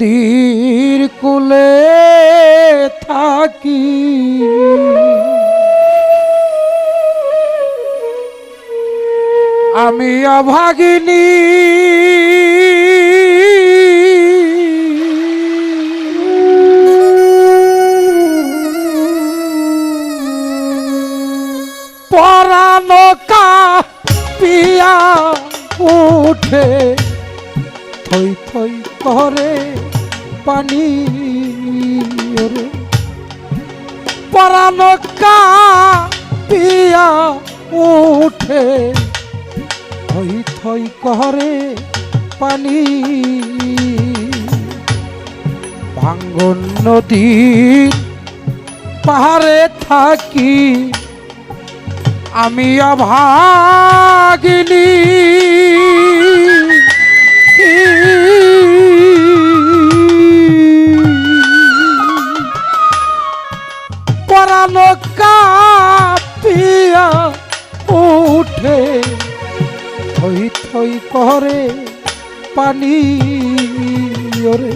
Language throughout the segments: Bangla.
নদীর কুলে থাকি। আমি অভাগিনী। পরানো পিয়া উঠে থই থই করে পানি, ওরে। পরানো পিয়া উঠে। থই থই করে পানি। ভাঙ্গন নদী পাহাড়ে থাকি। আমি অভাগিনী। পরানো কাপিয়া উঠে থই থই করে পানি ওরে।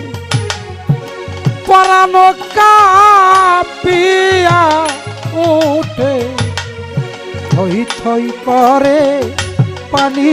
পরানো কাপিয়া উঠে থই থই করে পানি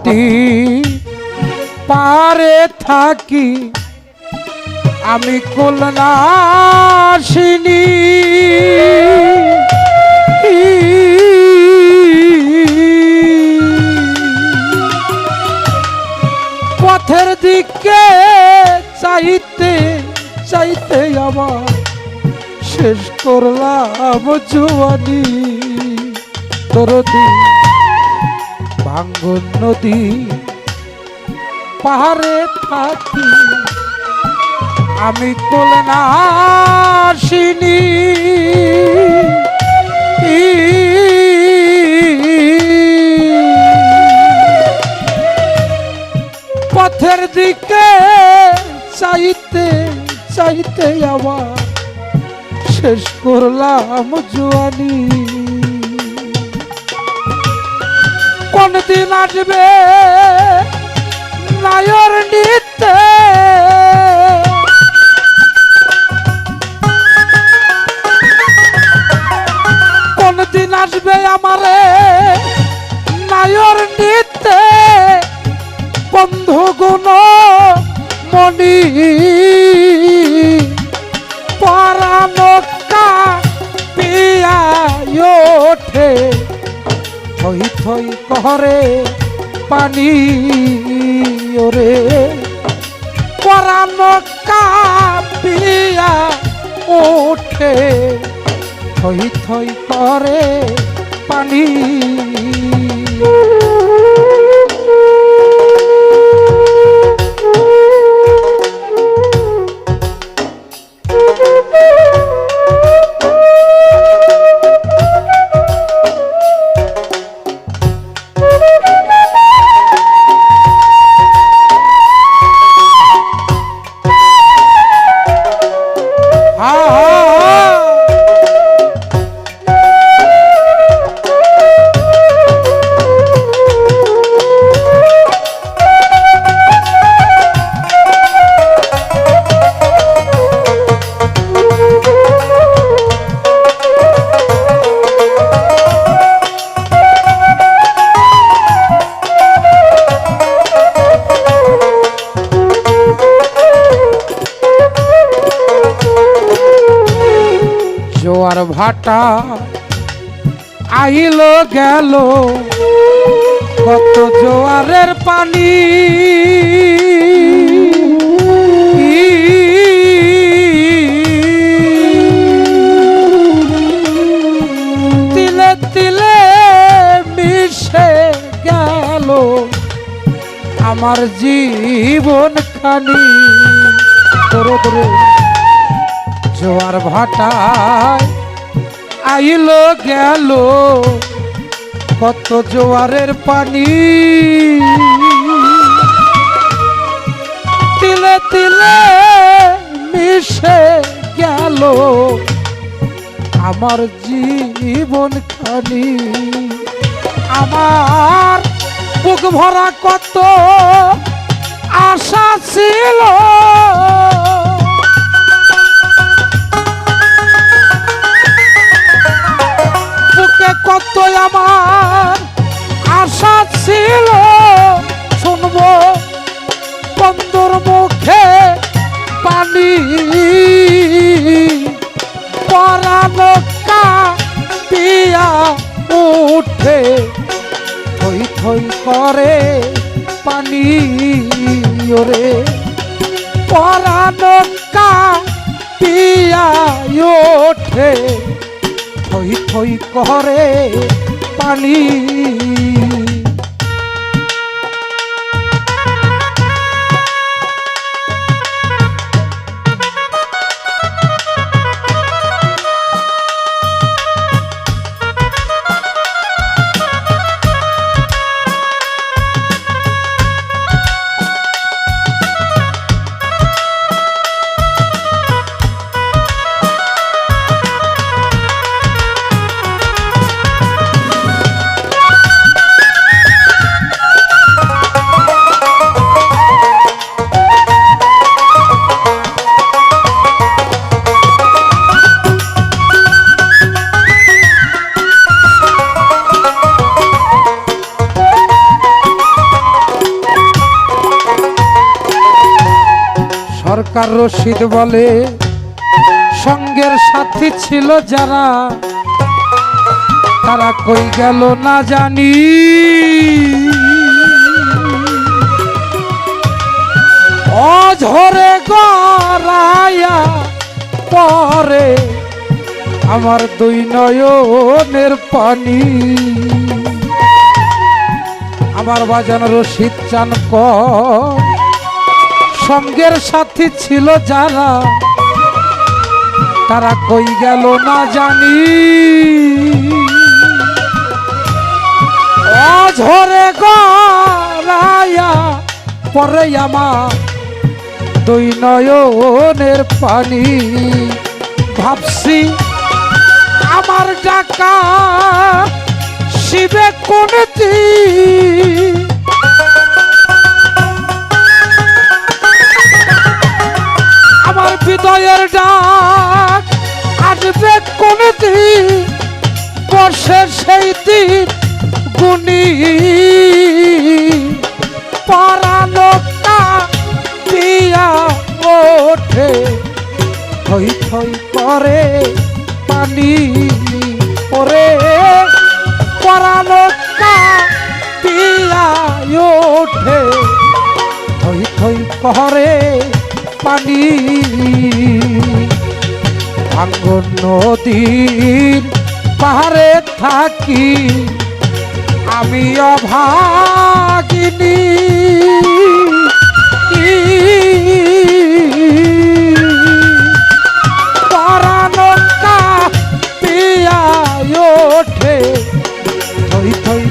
নদী পারে থাকি আমি কলনাশিনী পথের দিকে চাইতে চাইতে আমার শেষ করলাম জুয়ানি। দরদি ভাঙ্গন নদী, পাহাড়ে থাকি আমি কোলে না আসিনি। পথের দিকে চাইতে চাইতে আবার শেষ করলাম জুয়ানি। কোন দিন আসবে থই থই করে পানি ওরে। পরাণ কাপিয়া ওঠে। থই থই করে পানি ভাটা আইল গেল। কত জোয়ারের পানি। তিলে তিলে মিশে গেল আমার জীবন খানি ধরে জোয়ার ভাটায় আইল গেল কত জোয়ারের পানি। তিলে তিলে মিশে গেল আমার জীবন খানি। আমার বুক ভরা কত আশা ছিল। কত আমার আশা ছিল, শুনব বন্ধুর মুখে পানি। পরানো পিয়া উঠে থই থই করে পানি ওরে। পরানো পিয়া ওঠে থই থই করে পানি সরকার রশিদ বলে, সঙ্গের সাথী ছিল যারা। তারা কই গেল না জানি। অঝরে গড়াইয়া পরে আমার দুই নয়নের পানি। আমার বাজান রশিদ চান কর। সঙ্গের সাথী ছিল যারা, তারা কই গেল না জানি। অঝরে গড়াইয়া পরে আমার দুই নয়নের পানি। ভাবছি আমার ডাকা শিবে কোনটি আমার হৃদয়ের ডাক। আসবে কোনদিন বর্ষের সেই দিন গুনি। পরানোটা দিয়া ওঠে। থই থই করে পানি ওরে পরানোটা দিয়া ওঠে। থই থই করে পানি ভাঙ্গন নদীর পাহাড়ে থাকি। আমি অভাগিনী।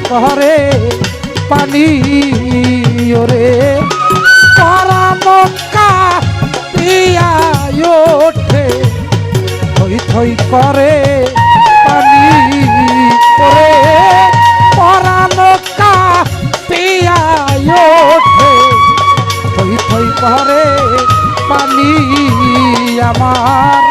করে পানি ওরে। পরানকা পিয়া ওঠে থই করে পানি করে পরানকা পিয়ায় ওঠে। থই থই করে পানি আমার